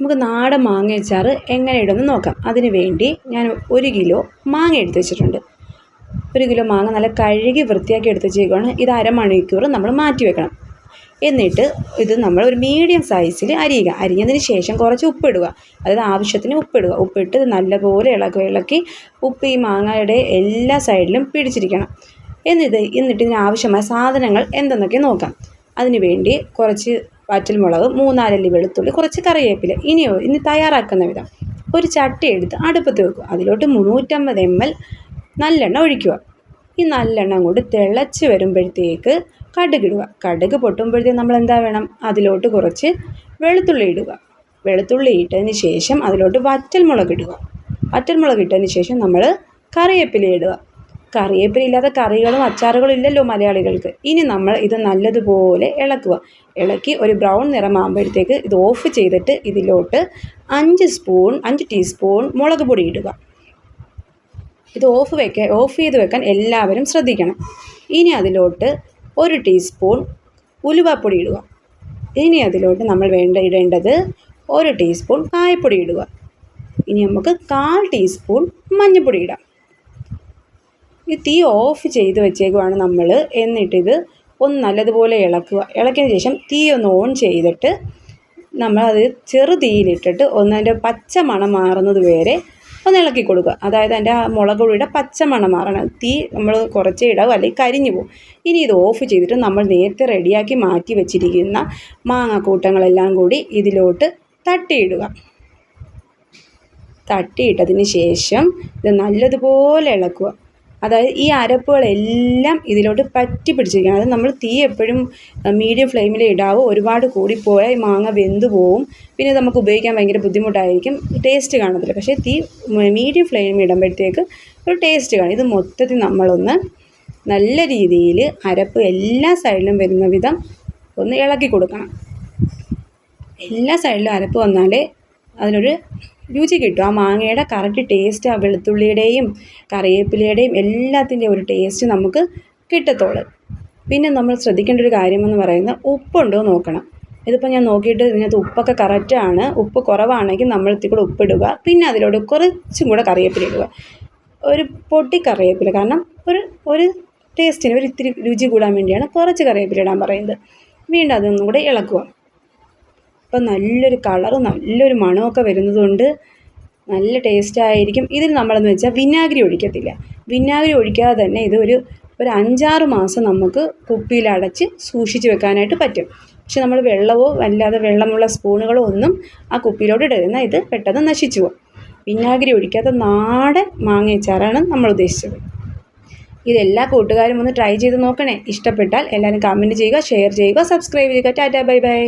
നമുക്ക് നാടൻ മാങ്ങ അച്ചാർ എങ്ങനെ ഇടുമെന്ന് നോക്കാം. അതിന് വേണ്ടി ഞാൻ ഒരു കിലോ മാങ്ങ എടുത്ത് വെച്ചിട്ടുണ്ട്. ഒരു കിലോ മാങ്ങ നല്ല കഴുകി വൃത്തിയാക്കി എടുത്ത് വെച്ചേക്കുവാണ് ഇത് അരമണിക്കൂർ നമ്മൾ മാറ്റി വെക്കണം. എന്നിട്ട് ഇത് നമ്മൾ ഒരു മീഡിയം സൈസിൽ അരിയുക. അരിഞ്ഞതിന് ശേഷം കുറച്ച് ഉപ്പിടുക അതായത് ആവശ്യത്തിന് ഉപ്പിടുക ഉപ്പിട്ട് നല്ലപോലെ ഇളക്കി ഇളക്കി ഉപ്പ് ഈ മാങ്ങയുടെ എല്ലാ സൈഡിലും പിടിച്ചിരിക്കണം. എന്നിട്ട് എന്നിട്ട് ഇതിന് ആവശ്യമായ സാധനങ്ങൾ എന്തെന്നൊക്കെ നോക്കാം. അതിനുവേണ്ടി കുറച്ച് വറ്റൽമുളക് മൂന്നാലല്ലി വെളുത്തുള്ളി കുറച്ച് കറിവേപ്പില. ഇനിയോ ഇനി തയ്യാറാക്കുന്ന വിധം ഒരു ചട്ടി എടുത്ത് അടുപ്പത്ത് വെക്കുക. അതിലോട്ട് മുന്നൂറ്റമ്പത് എം എൽ നല്ലെണ്ണ ഒഴിക്കുക. ഈ നല്ലെണ്ണ കൂടി തിളച്ച് വരുമ്പോഴത്തേക്ക് കടുക് ഇടുക. കടുക് പൊട്ടുമ്പോഴത്തേക്ക് നമ്മൾ എന്താ വേണം? അതിലോട്ട് കുറച്ച് വെളുത്തുള്ളി ഇടുക. വെളുത്തുള്ളി ഇട്ടതിന് ശേഷം അതിലോട്ട് വറ്റൽമുളക് ഇടുക. വറ്റൽമുളക് ഇട്ടതിന് ശേഷം നമ്മൾ കറിവേപ്പില ഇടുക. കറിവേപ്പില ഇല്ലാത്ത കറികളും അച്ചാറുകളും ഇല്ലല്ലോ മലയാളികൾക്ക്. ഇനി നമ്മൾ ഇത് നല്ലതുപോലെ ഇളക്കുക. ഇളക്കി ഒരു ബ്രൗൺ നിറമാകുമ്പോഴത്തേക്ക് ഇത് ഓഫ് ചെയ്തിട്ട് ഇതിലോട്ട് അഞ്ച് സ്പൂൺ അഞ്ച് ടീസ്പൂൺ മുളക് പൊടി ഇടുക. ഇത് ഓഫ് വെക്കാൻ ഓഫ് ചെയ്ത് വെക്കാൻ എല്ലാവരും ശ്രദ്ധിക്കണം. ഇനി അതിലോട്ട് ഒരു ടീസ്പൂൺ ഉലുവാപ്പൊടി ഇടുക. ഇനി അതിലോട്ട് നമ്മൾ വേണ്ട ഇടേണ്ടത് ഒരു ടീസ്പൂൺ കായപ്പൊടി ഇടുക. ഇനി നമുക്ക് കാൽ ടീസ്പൂൺ മഞ്ഞൾപ്പൊടി ഇടാം. ഈ തീ ഓഫ് ചെയ്ത് വെച്ചേക്കുവാണ് നമ്മൾ എന്നിട്ടിത് ഒന്ന് നല്ലതുപോലെ ഇളക്കുക. ഇളക്കിയതിന് ശേഷം തീ ഒന്ന് ഓൺ ചെയ്തിട്ട് നമ്മളത് ചെറു തീയിലിട്ടിട്ട് ഒന്ന് അതിന്റെ പച്ച മണം മാറുന്നത് വരെ ഒന്ന് ഇളക്കി കൊടുക്കുക. അതായത് അതിന്റെ ആ മുളക് പൊടിയുടെ പച്ച മണം മാറണം. തീ നമ്മൾ കുറച്ചേ ഇടവ് അല്ലെങ്കിൽ കരിഞ്ഞു പോകും. ഇനി ഇത് ഓഫ് ചെയ്തിട്ട് നമ്മൾ നേരത്തെ റെഡിയാക്കി മാറ്റി വെച്ചിരിക്കുന്ന മാങ്ങാക്കൂട്ടങ്ങളെല്ലാം കൂടി ഇതിലോട്ട് തട്ടിയിടുക. തട്ടിയിട്ടതിന് ശേഷം ഇത് നല്ലതുപോലെ ഇളക്കുക. അതായത് ഈ അരപ്പുകളെല്ലാം ഇതിലോട്ട് പറ്റി പിടിച്ചിരിക്കണം അത് നമ്മൾ തീ എപ്പോഴും മീഡിയം ഫ്ലെയിമിൽ ഇടാവൂ ഒരുപാട് കൂടിപ്പോയാൽ ഈ മാങ്ങ വെന്ത് പോവും. പിന്നെ നമുക്ക് ഉപയോഗിക്കാൻ ഭയങ്കര ബുദ്ധിമുട്ടായിരിക്കും. ടേസ്റ്റ് കാണത്തില്ല. പക്ഷേ തീ മീഡിയം ഫ്ലെയിമിൽ ഇടുമ്പോഴത്തേക്ക് ഒരു ടേസ്റ്റ് കാണും. ഇത് മൊത്തത്തിൽ നമ്മളൊന്ന് നല്ല രീതിയിൽ അരപ്പ് എല്ലാ സൈഡിലും വരുന്ന വിധം ഒന്ന് ഇളക്കി കൊടുക്കണം. എല്ലാ സൈഡിലും അരപ്പ് വന്നാലേ അതിനൊരു രുചി കിട്ടും. ആ മാങ്ങയുടെ കറക്റ്റ് ടേസ്റ്റ് ആ വെളുത്തുള്ളിയുടെയും കറിവേപ്പിലയുടെയും എല്ലാത്തിന്റെയും ഒരു ടേസ്റ്റ് നമുക്ക് കിട്ടത്തുള്ളൂ. പിന്നെ നമ്മൾ ശ്രദ്ധിക്കേണ്ട ഒരു കാര്യമെന്ന് പറയുന്നത് ഉപ്പുണ്ടോ നോക്കണം. ഇതിപ്പോൾ ഞാൻ നോക്കിയിട്ട് ഇതിനകത്ത് ഉപ്പൊക്കെ കറക്റ്റാണ് ഉപ്പ് കുറവാണെങ്കിൽ നമ്മൾ ഇത്തിരി ഉപ്പിടുക. പിന്നെ അതിലൂടെ കുറച്ചും കൂടെ കറിവേപ്പില ഇടുക. ഒരു പൊട്ടി കറിവേപ്പില. കാരണം ഒരു ഒരു ടേസ്റ്റിന് ഒരു ഇത്തിരി രുചി കൂടാൻ വേണ്ടിയാണ് കുറച്ച് കറിവേപ്പില ഇടാൻ പറയുന്നത്. വീണ്ടും അതൊന്നും കൂടെ ഇളക്കുക. അപ്പം നല്ലൊരു കളറും നല്ലൊരു മണമൊക്കെ വരുന്നതുകൊണ്ട് നല്ല ടേസ്റ്റ് ആയിരിക്കും ഇതിൽ നമ്മളെന്ന് വെച്ചാൽ വിനാഗിരി ഒഴിക്കത്തില്ല. വിനാഗിരി ഒഴിക്കാതെ തന്നെ ഇത് ഒരു അഞ്ചാറ് മാസം നമുക്ക് കുപ്പിയിൽ അടച്ച് സൂക്ഷിച്ച് വെക്കാനായിട്ട് പറ്റും. പക്ഷെ നമ്മൾ വെള്ളമോ അല്ലാതെ വെള്ളമുള്ള സ്പൂണുകളോ ഒന്നും ആ കുപ്പിയിലോട്ട് ഇടരുത്. എന്നാൽ ഇത് പെട്ടെന്ന് നശിച്ചു പോകും. വിനാഗിരി ഒഴിക്കാത്ത നാടൻ മാങ്ങയച്ചാറാണ് നമ്മൾ ഉദ്ദേശിച്ചത്. ഇതെല്ലാ കൂട്ടുകാരും ഒന്ന് ട്രൈ ചെയ്ത് നോക്കണേ. ഇഷ്ടപ്പെട്ടാൽ എല്ലാവരും കമന്റ് ചെയ്യുക ഷെയർ ചെയ്യുക സബ്സ്ക്രൈബ് ചെയ്യുക. Tata bye bye.